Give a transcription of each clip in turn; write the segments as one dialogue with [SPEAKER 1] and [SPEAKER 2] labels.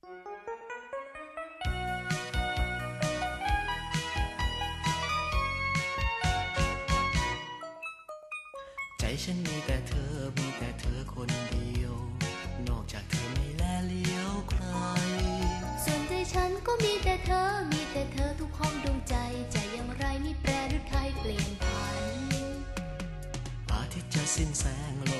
[SPEAKER 1] ใจฉันมีแต่เธอ มีแต่เธอคนเดียว นอกจากเธอไม่แลเลี้ยวใคร
[SPEAKER 2] ส่วนใจฉันก็มีแต่เธอ มีแต่เธอทุกห้องดวงใจ ใจอย่างไรนี่
[SPEAKER 1] แป
[SPEAKER 2] ร
[SPEAKER 1] หรือไทยเป
[SPEAKER 2] ลี่ยนผัน
[SPEAKER 1] อาทิตย์จะสิ้นแสงลง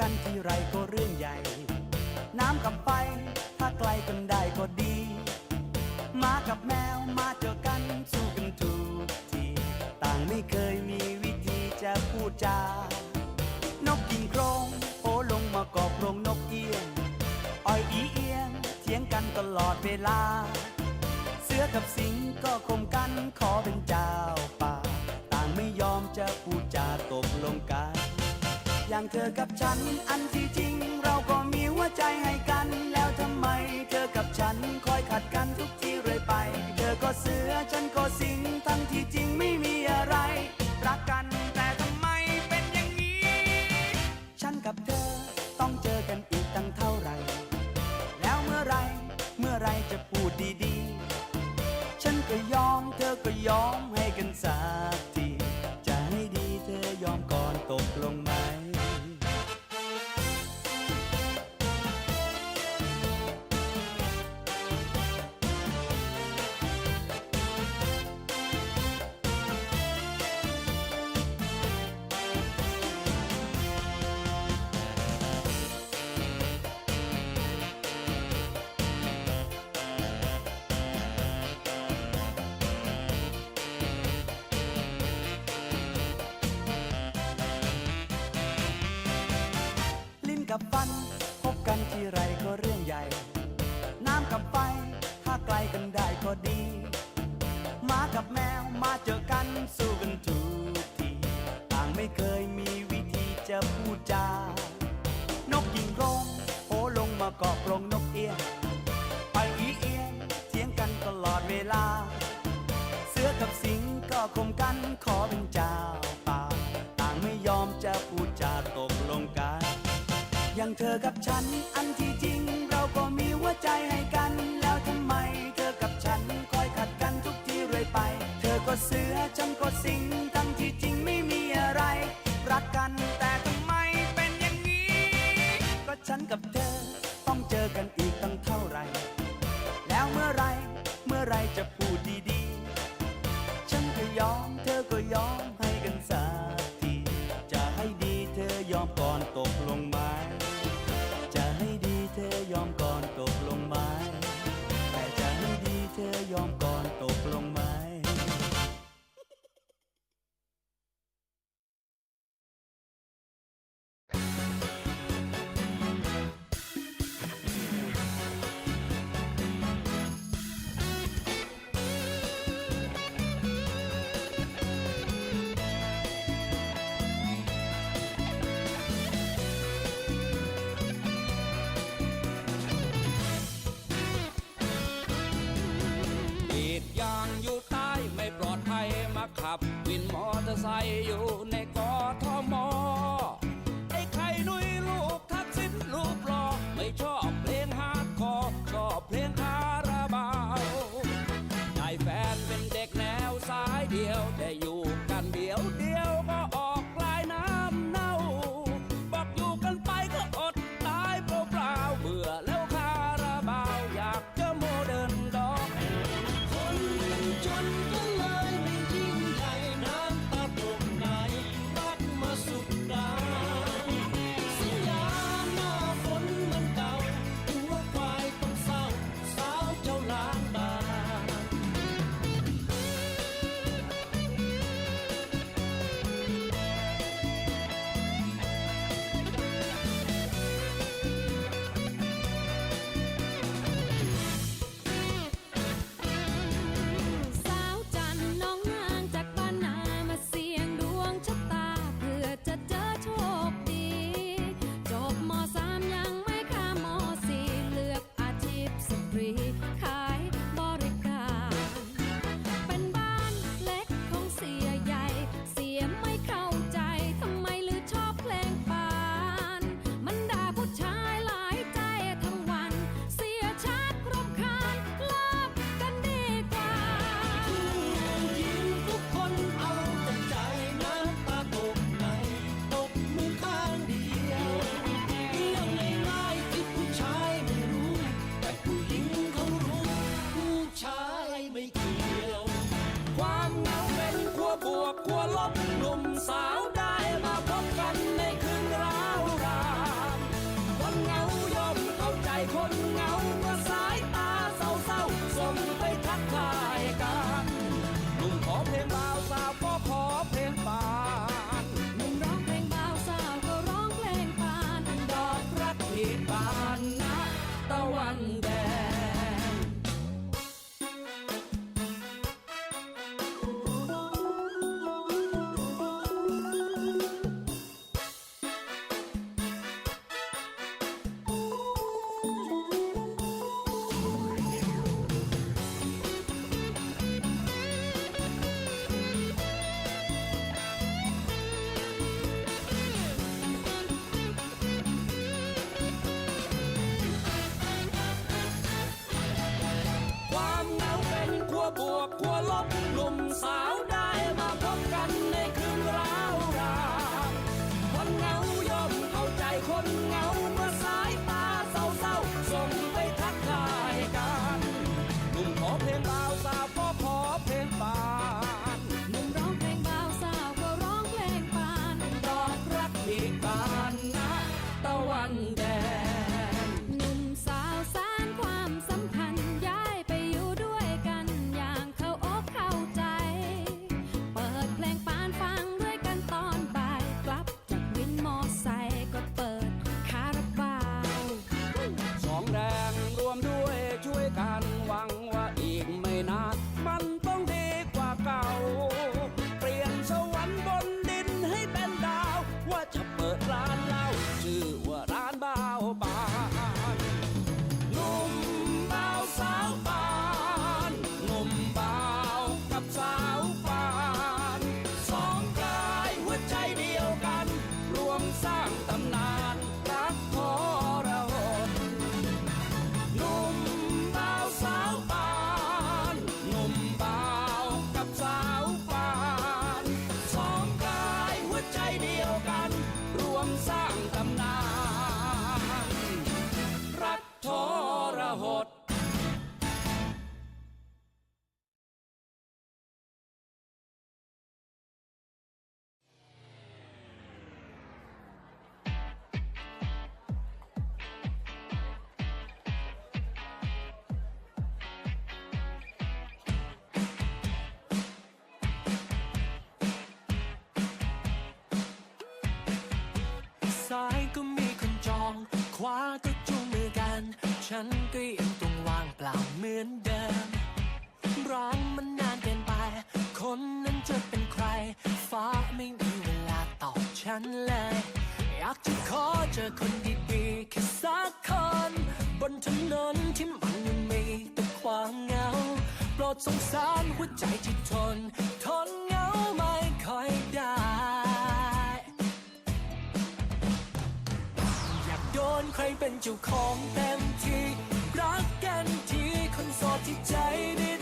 [SPEAKER 2] กัน
[SPEAKER 1] ที่ไรก็เรื่
[SPEAKER 2] องให
[SPEAKER 3] ญ่ น้ำกับไฟ ถ้าไกลกันได้ก็ดีหมากับแมวมาเจอกันสู้กันทุกทีต่างไม่เคยมีวิธีจะพูดจา นกกินโครงโอลงมากอบโรงนกเอี้ยงอ้อยอีเอียงเถียงกันตลอดเวลา เสือกับสิงก็คมกันขอเป็นเจ้าป่า ต่างไม่ยอมจะพูด อย่างเธอกับฉัน อันที่จริงเราก็มีหัวใจให้กัน แล้วทำไมเธอกับฉันคอยขัดกันทุกทีเรื่อยไป เธอก็เสือฉันก็สิงทั้งที่จริงไม่มี กับฟัน พบกันที่ไรก็เรื่องใหญ่ น้ำกับไฟ ถ้าไกลกันได้ก็ดีหมากับแมวมาเจอกันสู้กันทุกที ต่างไม่เคยมีวิธีจะพูดจา นกยิงโครงโอลงมาเกาะกรงนกเอี้ยงไปอีเอียงเถียงกันตลอดเวลา เสือกับสิงก็คมกันขอเป็นเจ้าป่า ต่างไม่ยอมจะพูดจาต อย่างเธอกับฉัน อันที่จริงเราก็มีหัวใจให้กัน แล้วทำไมเธอกับฉันคอยขัดกันทุกทีเรื่อยไป เธอก็เสือฉันก็สิง ฉันก็ยังต้อง
[SPEAKER 4] วางเปล่าเหมือ
[SPEAKER 2] นเดิมร้างมันนานเกิน
[SPEAKER 4] ไป คนนั้นจะ
[SPEAKER 2] เป็น
[SPEAKER 4] ใค
[SPEAKER 5] ร ฟ้าไม่มีเวลาตอบฉันเลย อยากจะขอเจอคนดีๆแค่สักคน บนถนนที่มันยังมีแต่ความเหงา โปรดสงสารหัวใจที่ทน ทนเหงาไม่ค่อย รเป็นเจ้าของเต็มที่ รักกันที่คนโสดที่ใจดี